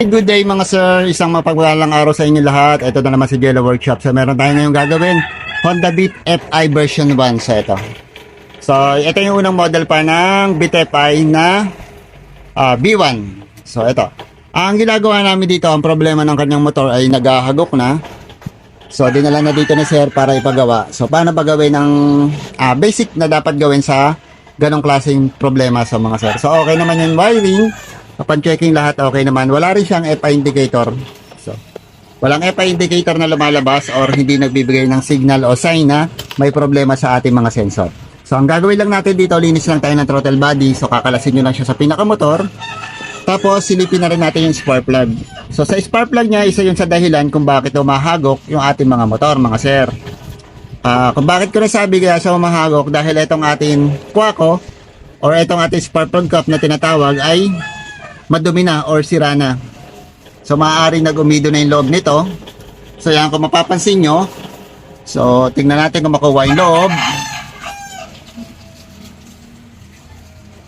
Good day mga sir, isang mapagpalang araw sa inyo lahat. Ito na naman si Jello Workshop. So meron tayo ngayong gagawin, Honda Beat FI version 1 sa ito. So ito yung unang model pa ng Beat FI na ah, B1. So ito. Ang ginagawa namin dito, ang problema ng kanyang motor ay naghahagok na. So dinala na dito ni sir para ipagawa. So paano ba gawin ng ah, basic na dapat gawin sa ganong klaseng problema sa mga sir. So okay naman yung wiring. Upon checking lahat okay naman. Wala rin siyang FI indicator. So walang FI indicator na lumalabas or hindi nagbibigay ng signal o sign na may problema sa ating mga sensor. So ang gagawin lang natin dito, linis lang tayo ng throttle body. So kakalasin nyo lang siya sa pinakamotor. Tapos silipin na rin natin yung spark plug. So sa spark plug niya, isa yun sa dahilan kung bakit umahagok yung ating mga motor, mga sir. Ah, kung bakit ko nasabi kaya siya umahagok dahil itong ating kwako or itong ating spark plug cup na tinatawag ay madumi na or sira na. So maaaring nag-umido na yung loob nito. So yan kung mapapansin nyo. So tingnan natin kung makuha yung loob.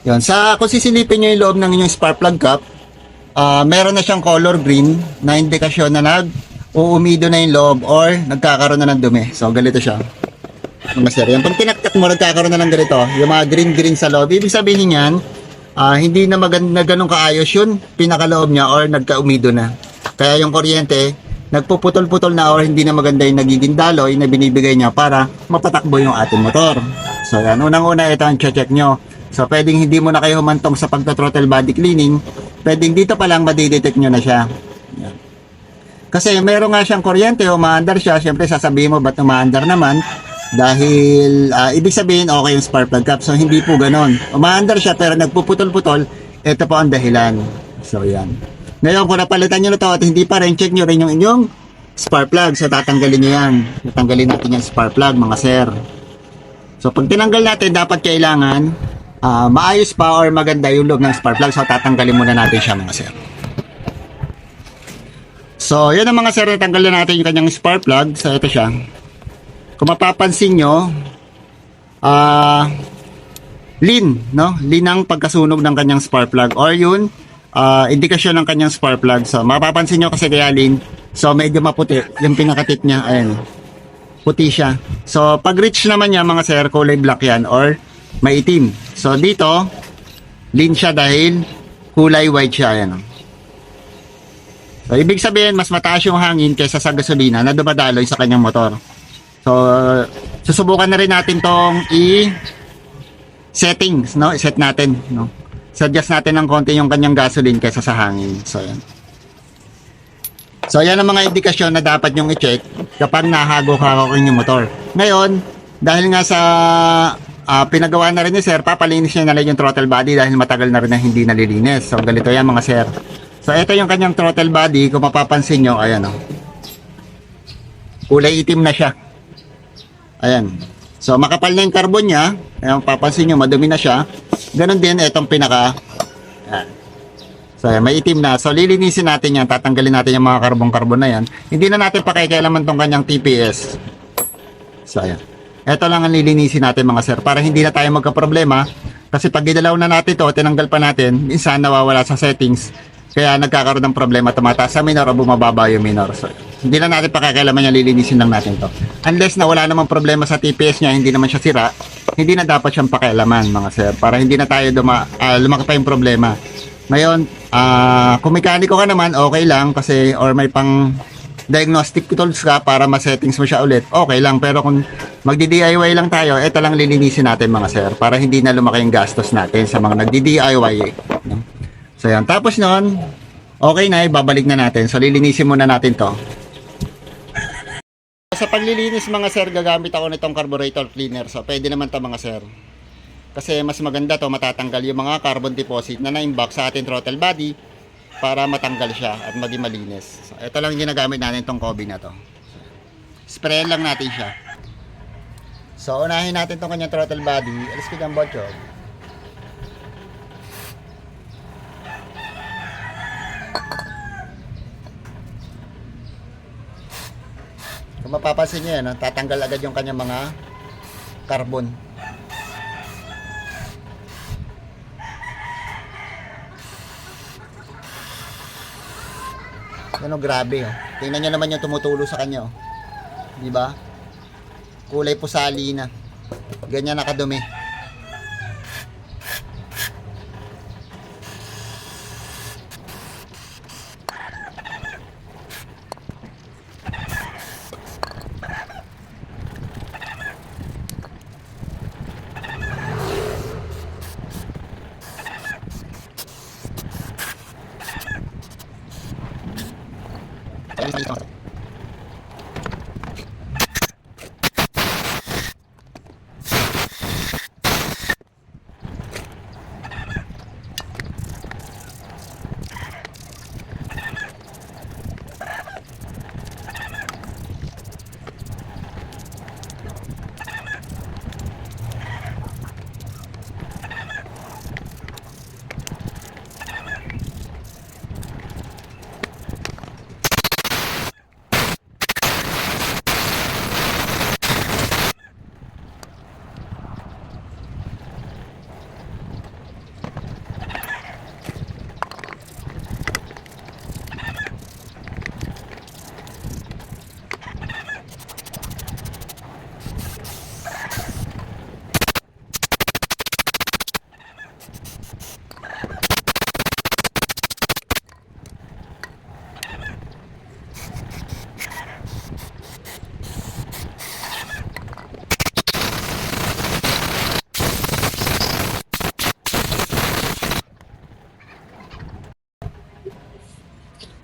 Yan. Sa, kung sisilipin nyo yung loob ng inyong spark plug cup, ah meron na siyang color green na indikasyon na nag uumido na yung loob or nagkakaroon na ng dumi. So, ganito siya. Mga sir, yan. Pag tinaktak mo, nagkakaroon na ng ganito. Yung mga green-green sa loob. Ibig sabihin yan, ah, hindi na maganda ganun kaayos yun, pinakaloob niya or nagkaumido na. Kaya yung kuryente, nagpuputol-putol na or hindi na maganda yung nagiging daloy na binibigay niya para mapatakbo yung ating motor. So yan, unang-una ito ang check nyo. So pwedeng hindi mo na kayo humantong sa pagka-throttle body cleaning, pwedeng dito pa lang madidetect nyo na siya. Kasi meron nga siyang kuryente, umaandar siya, syempre sasabihin mo ba't umaandar naman? Dahil ah, ibig sabihin okay yung spark plug cap. So hindi po ganon. Umaandar siya pero nagpuputol-putol, ito po ang dahilan. So yan. Ngayon kung napalitan nyo na to at hindi pa rin, check nyo rin yung inyong spark plug. So tatanggalin nyo yan. Tatanggalin natin yung spark plug mga sir. So pag tinanggal natin, dapat kailangan ah, maayos pa or maganda yung loob ng spark plug. So tatanggalin muna natin siya mga sir. So, yun ang mga sir, natanggal na natin yung kanyang spark plug. So, ito siya. Kung mapapansin nyo, ah, lean, no? Lean ang pagkasunog ng kanyang spark plug. Or yun, ah, indikasyon ng kanyang spark plug. So, mapapansin nyo kasi kaya lean. So, medyo maputi. Yung pinakatit niya, ayan. Puti siya. So, pag reach naman niya, mga sir, kulay black yan or maitim. So, dito, lean siya dahil kulay white siya. Ayan. So, ibig sabihin, mas mataas yung hangin kaysa sa gasolina na dumadaloy sa kanyang motor. So, susubukan na rin natin tong i settings, no? I-set natin, no? Suggest natin ng konti yung kanyang gasoline kaysa sa hangin. So, yan. So, yan ang mga indikasyon na dapat nyong i-check kapag nahagok-hagok yung motor. Ngayon, dahil nga sa ah, pinagawa na rin ni sir, papalinis niya na lang yung throttle body dahil matagal na rin na hindi nalilinis. So, ganito yan mga sir. So, ito yung kanyang throttle body. Kung mapapansin nyo, ayan o. Kulay itim na siya. Ayan. So, makapal na yung carbon niya. Ayan, papansin nyo, madumi na siya. Ganon din, itong pinaka. Ayan. So, ayan, may itim na. So, lilinisin natin yan. Tatanggalin natin yung mga carbon-carbon na yan. Hindi na natin pakikialaman tong kanyang TPS. So, ayan. Ito lang ang lilinisin natin mga sir. Para hindi na tayo magka-problema. Kasi pag gidalaw na natin to, tinanggal pa natin, minsan nawawala sa settings. Kaya nagkakaroon ng problema, tumataas sa minor o bumababa yung minor. So, hindi na natin pakikialaman yan, lilinisin lang natin to. Unless na wala namang problema sa TPS niya, hindi naman siya sira, hindi na dapat siyang pakialaman mga sir. Para hindi na tayo duma, ah, lumaki pa yung problema. Ngayon, ah kung mekaniko ka naman, okay lang kasi or may pang diagnostic tools ka para ma-settings mo siya ulit, okay lang. Pero kung magdi-DIY lang tayo, ito lang lilinisin natin mga sir para hindi na lumaki yung gastos natin sa mga nagdi-DIY. So yan. Tapos nun, okay na, ibabalik na natin. So lilinisin muna natin to. Sa paglilinis mga sir, gagamit ako nitong carburetor cleaner. So pwede naman to mga sir. Kasi mas maganda to matatanggal yung mga carbon deposit na na-imbak sa ating throttle body para matanggal siya at maging malinis. So, ito lang ginagamit natin tong Kobe na to. Spray lang natin siya. So unahin natin tong kanyang throttle body. Alis ko dyan, Bocho. Mapapansin nyo yan, tatanggal agad yung kanyang mga carbon. Ano, grabe, oh. Tingnan nyo naman yung tumutulo sa kanya, oh. Di ba? Kulay pusali na. Ganyan nakadumi.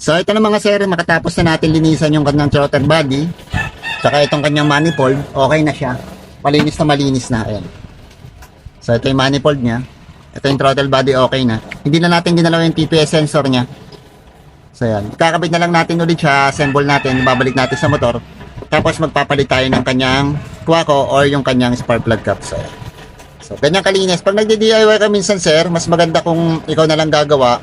So ito na mga sir, makatapos na natin linisan yung kanyang throttle body, saka itong kanyang manifold, okay na siya. Malinis na malinis na. Ayan. So ito yung manifold niya. Ito yung throttle body, okay na. Hindi na natin ginalaw yung TPS sensor niya. So yan. Kakabit na lang natin ulit siya, assemble natin, babalik natin sa motor. Tapos magpapalit tayo ng kanyang Quaco or yung kanyang spark plug cap. So, ayan. so ganyan kalinis. Pag nagdi-DIY ka minsan sir, mas maganda kung ikaw na lang gagawa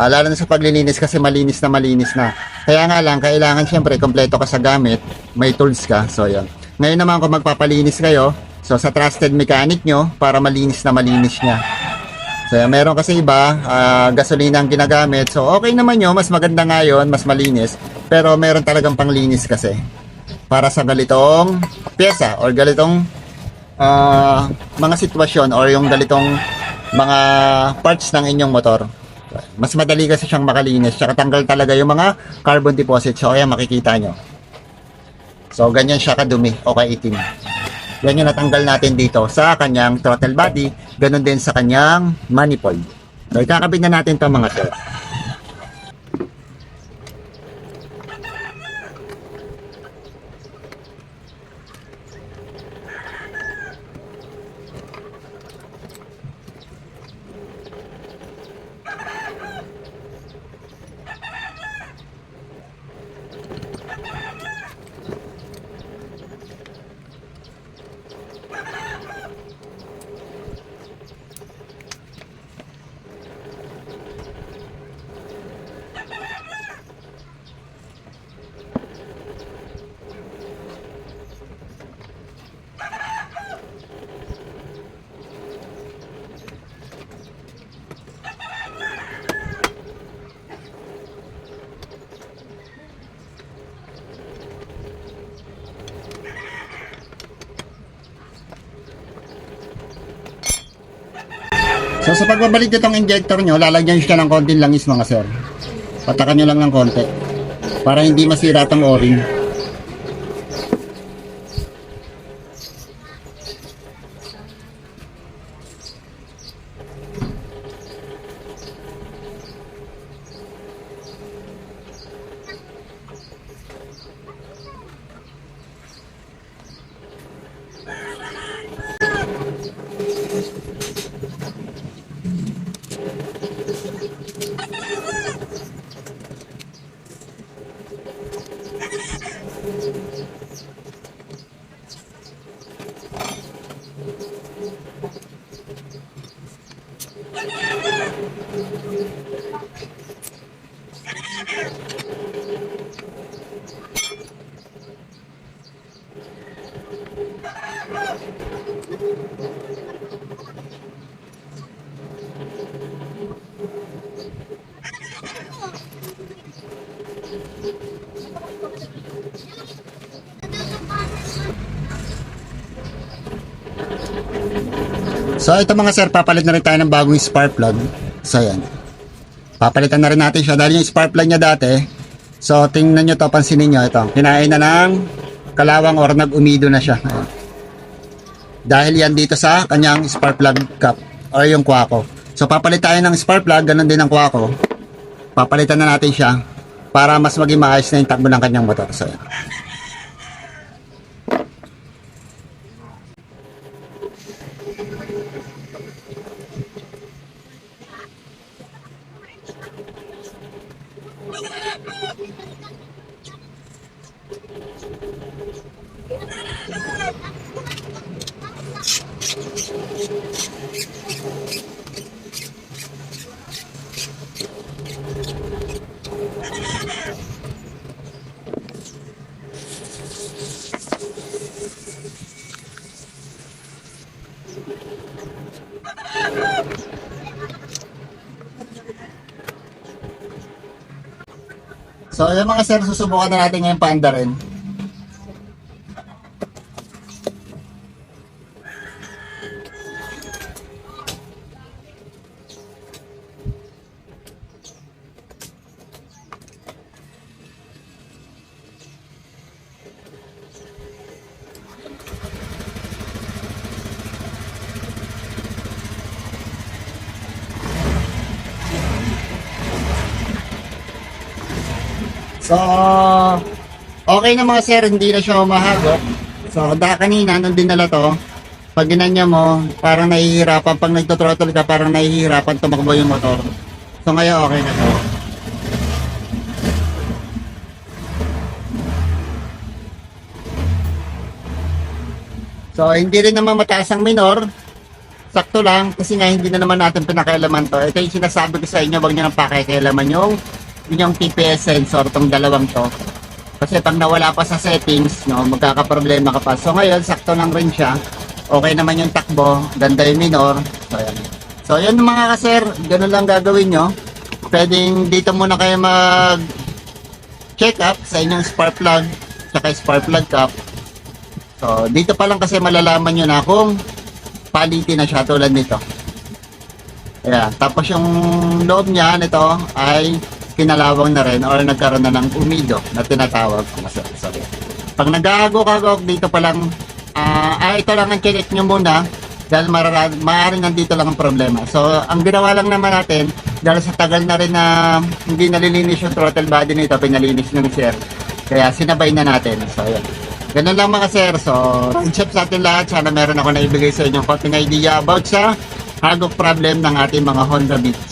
Ah, lalo na sa paglilinis kasi malinis na malinis na. Kaya nga lang, kailangan syempre kompleto ka sa gamit, may tools ka. So, yun. Ngayon naman kung magpapalinis kayo, so sa trusted mechanic nyo, para malinis na malinis niya. So, yan. meron kasi iba, ah, gasolina ang ginagamit. So, okay naman yun, mas maganda nga yun, mas malinis. Pero meron talagang panglinis kasi. Para sa galitong pyesa or galitong ah, mga sitwasyon or yung galitong mga parts ng inyong motor. Mas madali kasi siyang makalinis. Tsaka tanggal talaga yung mga carbon deposits. So, kaya makikita nyo. So, ganyan siya kadumi o kaitim. Yan yung natanggal natin dito sa kanyang throttle body. Ganon din sa kanyang manifold. So, ikakabit na natin to mga sir. Sa pagbabalik nitong injector nyo, lalagyan siya ng konting langis mga sir. Patakan nyo lang ng konti. Para hindi masira tong o-ring. So ito mga sir, papalit na rin tayo ng bagong spark plug. So yan. Papalitan na rin natin siya dahil yung spark plug niya dati. So tingnan nyo to, pansinin nyo ito. Kinain na ng kalawang or nag-umido na siya. Ayan. Dahil yan dito sa kanyang spark plug cap or yung kwako. So papalit tayo ng spark plug, ganun din ang kwako. Papalitan na natin siya para mas maging maayos na yung takbo ng kanyang motor. So yan. So, yung mga sir, susubukan na natin ngayon paanda rin. So, okay na mga sir, hindi na siya humahagok. So, dahil kanina, nung dinala to, pag ginanya mo, parang nahihirapan. Pag nagtothrottle ka, parang nahihirapan tumakbo yung motor. So, ngayon okay na to. So, hindi rin naman mataas ang minor. Sakto lang, kasi nga hindi na naman natin pinakailaman to. Ito yung sinasabi ko sa inyo, wag nyo nang pakikialaman yung yung TPS sensor, tong dalawang to. Kasi pag nawala pa sa settings, no, magkakaproblema ka pa. So ngayon, sakto lang rin siya. Okay naman yung takbo, ganda yung minor. So ayan. So ayan mga kaser, ganun lang gagawin nyo. Pwedeng dito muna kayo mag check up sa inyong spark plug, tsaka spark plug cap. So dito pa lang kasi malalaman nyo na kung palitin na siya tulad nito. Ayan. Tapos yung loob niya nito ay kinalawang na rin or nagkaroon na ng umido na tinatawag. Sorry, sorry. Pag nag-aagok-agok dito pa lang, ah, ah, ito lang ang check nyo muna dahil marara- maaaring nandito lang ang problema. So, ang ginawa lang naman natin, dahil sa tagal na rin na hindi nalilinis yung throttle body nito, pinalinis ng sir. Kaya sinabay na natin. So, ayan. Ganun lang mga sir. So, good job sa atin lahat. Sana meron ako na ibigay sa inyong konting idea about sa hagok problem ng ating mga Honda Beats.